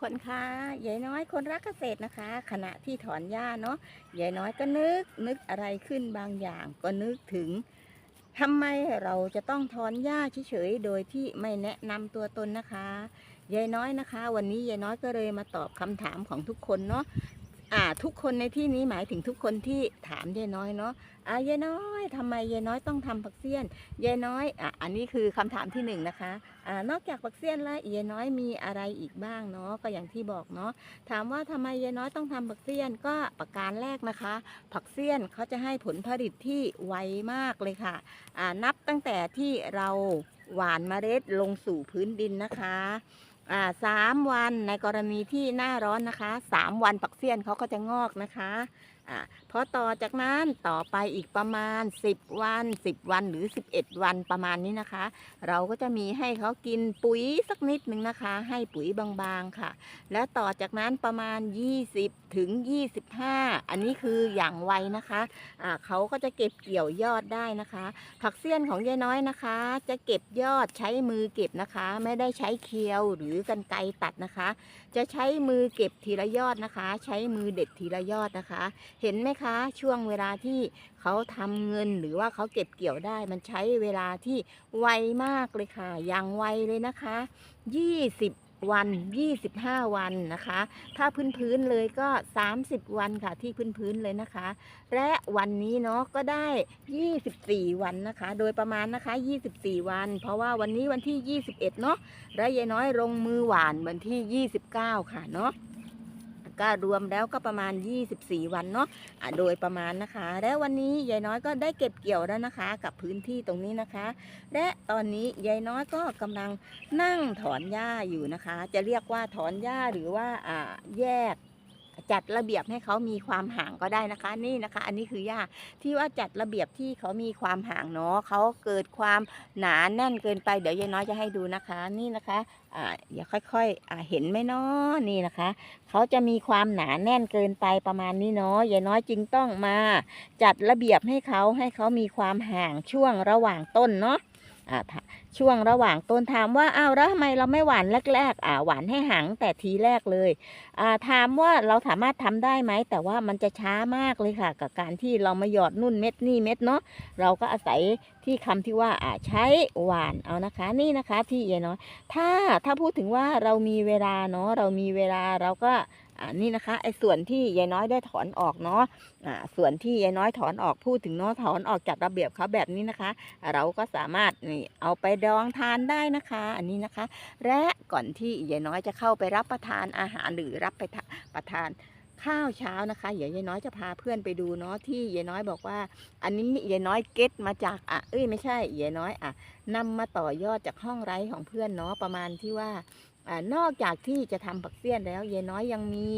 คนคะยายน้อยคนรักเกษตรนะคะ ขณะที่ถอนหญ้าเนาะยายน้อยก็นึกนึกอะไรขึ้นบางอย่าง ก็นึกถึงทำไมเราจะต้องถอนหญ้าเฉยๆโดยที่ไม่แนะนำตัวตนนะคะยายน้อยนะคะ วันนี้ยายน้อยก็เลยมาตอบคำถามของทุกคนเนาะ อ่าทุกคนในที่นี้หมายถึงทุกคนที่ถามยายน้อยเนาะอ่ายายน้อยทำไมยายน้อยต้องทำผักเสี้ยนยายน้อยอะอันนี้คือคำถามที่หนึ่งนะคะอ่านอกจากปักเสี้ยนแล้วยายน้อยมีอะไรอีกบ้างเนาะก็อย่างที่บอกเนาะถามว่าทำไมยายน้อยต้องทำปักเสี้ยนก็ประการแรกนะคะ ผักเสี้ยนเขาจะให้ผลผลิตที่ไวมากเลยค่ะอ่านับตั้งแต่ที่เราหว่านเมล็ดลงสู่พื้นดินนะคะ สามวันในกรณีที่หน้าร้อนนะคะสามวันปักเสี้ยนเขาก็จะงอกนะคะ อ่าพอต่อจากนั้นต่อไปอีกประมาณ 10 วัน 10 วันหรือ 11 วันประมาณนี้นะคะ เราก็จะมีให้เขากินปุ๋ยสักนิดหนึ่งนะคะ ให้ปุ๋ยบางๆค่ะ แล้วต่อจากนั้นประมาณ 20 ถึง 25 อันนี้คืออย่างไวนะคะอ่าเขาก็จะเก็บเกี่ยวยอดได้นะคะ ผักเสี้ยนของยายน้อยนะคะ จะเก็บยอดใช้มือเก็บนะคะ ไม่ได้ใช้เคียวหรือกันไกรตัดนะคะ จะใช้มือเก็บทีละยอดนะคะ ใช้มือเด็ดทีละยอดนะคะเห็นไหมคะช่วงเวลาที่เขาทำเงินหรือว่าเขาเก็บเกี่ยวได้ มันใช้เวลาที่ไวมากเลยค่ะ อย่างไวเลยนะคะ 20วัน 25 วันนะคะ ถ้าพื้นๆเลยก็ 30 วันค่ะที่พื้นๆเลยนะคะ และวันนี้เนาะก็ได้ 24 วันนะคะ โดยประมาณนะคะ 24 วัน เพราะว่าวันนี้วันที่ 21 เนาะและยายน้อยลงมือหวานวันที่ 29 ค่ะเนาะ ก็รวมแล้วก็ประมาณ 24 วันเนาะะโดยประมาณนะคะ และวันนี้ยายน้อยก็ได้เก็บเกี่ยวแล้วนะคะ กับพื้นที่ตรงนี้นะคะ และตอนนี้ยายน้อยก็กำลังนั่งถอนหญ้าอยู่นะคะ จะเรียกว่าถอนหญ้าหรือว่าแยก จัดระเบียบให้เขามีความห่างก็ได้นะคะนี่นะคะ อันนี้คือหญ้าที่ว่าจัดระเบียบที่เขามีความห่างเนาะเขาเกิดความหนาแน่นเกินไปเดี๋ยวยายน้อยจะให้ดูนะคะ นี่นะคะอ่าอย่าค่อยๆอ่าเห็นไหมเนาะนี่นะคะ เขาจะมีความหนาแน่นเกินไปประมาณนี้เนาะยายน้อยจึงต้องมา จัดระเบียบให้เขาให้เขามีความห่างช่วงระหว่างต้นเนาะ ช่วงระหว่างต้นถามว่าอ้าวแล้วทำไมเราไม่หวานแรกๆอ่าหวานให้ห่างแต่ทีแรกเลยอ่าถามว่าเราสามารถทำได้ไหมแต่ว่ามันจะช้ามากเลยค่ะ กับการที่เรามาหยอดนุ่นเม็ดนี่เม็ดเนาะเราก็อาศัยที่คำที่ว่าอ่าใช้หวานเอานะคะนี่นะคะที่ยายน้อยถ้าถ้าพูดถึงว่าเรามีเวลาเนาะเรามีเวลาเราก็ อ่านี่นะคะไอ้ส่วนที่ยายน้อยได้ถอนออกเนาะอ่าส่วนที่ยายน้อยถอนออกพูดถึงเนาะถอนออกจากระเบียบเขาแบบนี้นะคะ เราก็สามารถนี่เอาไปดองทานได้นะคะ อันนี้นะคะ และก่อนที่ยายน้อยจะเข้าไปรับประทานอาหารหรือรับไปทะประทานข้าวเช้านะคะเดี๋ยวยายน้อยจะพาเพื่อนไปดูเนาะที่ยายน้อยบอกว่า อันนี้ยายน้อยเก็ตมาจากอะเอ้ยไม่ใช่ยายน้อยอะนำมาต่อยอดจากห้องไร้ของเพื่อนเนาะประมาณที่ว่า อนอกจากที่จะทำผักเสี้ยนแล้วยายน้อยยังมี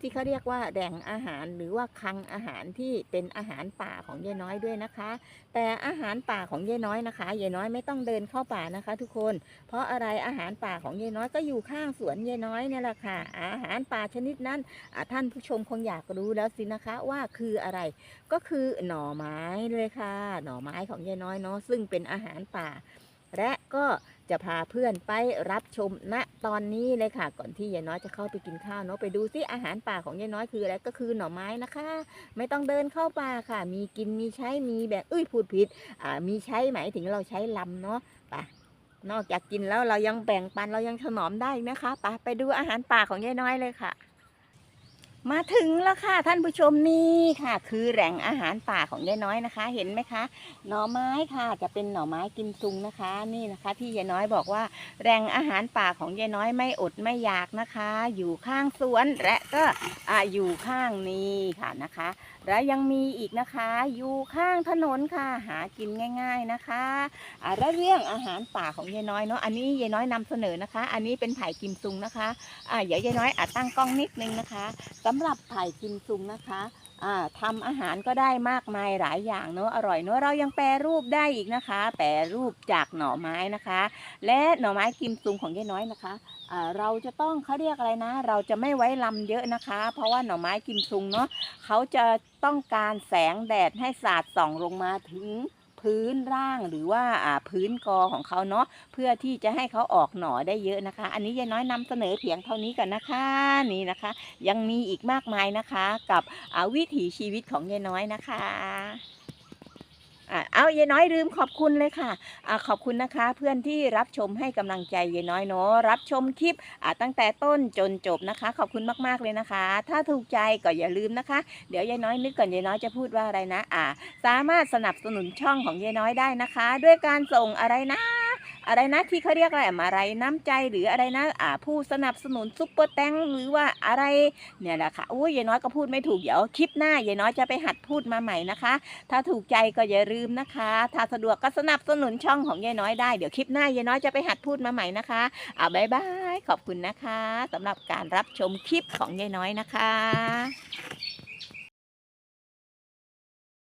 ที่เขาเรียกว่าแหล่งอาหารหรือว่าคลังอาหารที่เป็นอาหารป่าของยายน้อยด้วยนะคะ แต่อาหารป่าของยายน้อยนะคะยายน้อยไม่ต้องเดินเข้าป่านะคะ ทุกคน เพราะอะไรอาหารป่าของยายน้อยก็อยู่ข้างสวนยายน้อยเนี่ยแหละค่ะ อาหารป่าชนิดนั้นท่านผู้ชมคงอยากรู้แล้วสินะคะว่าคืออะไรก็คือหน่อไม้เลยค่ะ หน่อไม้ของยายน้อยเนาะซึ่งเป็นอาหารป่า และก็จะพาเพื่อนไปรับชมณตอนนี้เลยค่ะ ก่อนที่ยายน้อยจะเข้าไปกินข้าวเนาะไปดูซิอาหารป่าของยายน้อยคืออะไรก็คือหน่อไม้นะคะ ไม่ต้องเดินเข้าป่าค่ะ มีกินมีใช้มีแบ่งเอ้ยพูดผิดอ่ามีใช้หมายถึงเราใช้ลำเนาะไปนอกจากกินแล้วเรายังแบ่งปันเรายังถนอมได้นะคะไปไปดูอาหารป่าของยายน้อยเลยค่ะ มาถึงแล้วค่ะท่านผู้ชมนี่ค่ะ คือแหล่งอาหารป่าของยายน้อยนะคะ เห็นไหมคะ หน่อไม้ค่ะจะเป็นหน่อไม้กิมซุงนะคะ นี่นะคะ ที่ยายน้อยบอกว่าแหล่งอาหารป่าของยายน้อยไม่อดไม่อยากนะคะ อยู่ข้างสวนและก็ออยู่ข้างนี้ค่ะนะคะ และยังมีอีกนะคะ อยู่ข้างถนนค่ะ หากินง่าย ๆนะคะอ่าและเรื่องอาหารป่าของยายน้อยเนาะ อันนี้ยายน้อยนำเสนอนะคะ อันนี้เป็นไผ่กิมซุงนะคะอ่าเดี๋ยวยายน้อยอาจตั้งกล้องนิดนึงนะคะสำหรับไผ่กิมซุงนะคะ ทำอาหารก็ได้มากมายหลายอย่างเนาะอร่อยเนาะเรายังแปรรูปได้อีกนะคะ แปรรูปจากหน่อไม้นะคะ และหน่อไม้กิมซุงของยายน้อยนะคะเราจะต้องเขาเรียกอะไรนะ เราจะไม่ไว้ลำเยอะนะคะ เพราะว่าหน่อไม้กิมซุงเนาะเขาจะต้องการแสงแดดให้สาดส่องลงมาถึง พื้นร่างหรือว่าพื้นกอของเขาเนาะเพื่อที่จะให้เขาออกหน่อได้เยอะนะคะ อันนี้ยายน้อยนำเสนอเพียงเท่านี้กันนะคะนี่นะคะ ยังมีอีกมากมายนะคะ กับวิถีชีวิตของยายน้อยนะคะ อะเอายายน้อยลืมขอบคุณเลยค่ะอะขอบคุณนะคะ เพื่อนที่รับชมให้กำลังใจยายน้อยเนาะรับชมคลิปอะตั้งแต่ต้นจนจบนะคะ ขอบคุณมากๆเลยนะคะ ถ้าถูกใจก็อย่าลืมนะคะ เดี๋ยวยายน้อยนึกก่อนยายน้อยจะพูดว่าอะไรนะอะสามารถสนับสนุนช่องของยายน้อยได้นะคะ ด้วยการส่งอะไรนะ อะไรนะที่เขาเรียกอะไรมาอะไรน้ำใจหรืออะไรนะอ่าผู้สนับสนุนซุปเปอร์แตงหรือว่าอะไรเนี่ยแหละค่ะอุ้ยยายน้อยก็พูดไม่ถูกเดี๋ยวคลิปหน้ายายน้อยจะไปหัดพูดมาใหม่นะคะ ถ้าถูกใจก็อย่าลืมนะคะ ถ้าสะดวกก็สนับสนุนช่องของยายน้อยได้เดี๋ยวคลิปหน้ายายน้อยจะไปหัดพูดมาใหม่นะคะอ่าบายบายขอบคุณนะคะสำหรับการรับชมคลิปของยายน้อยนะคะ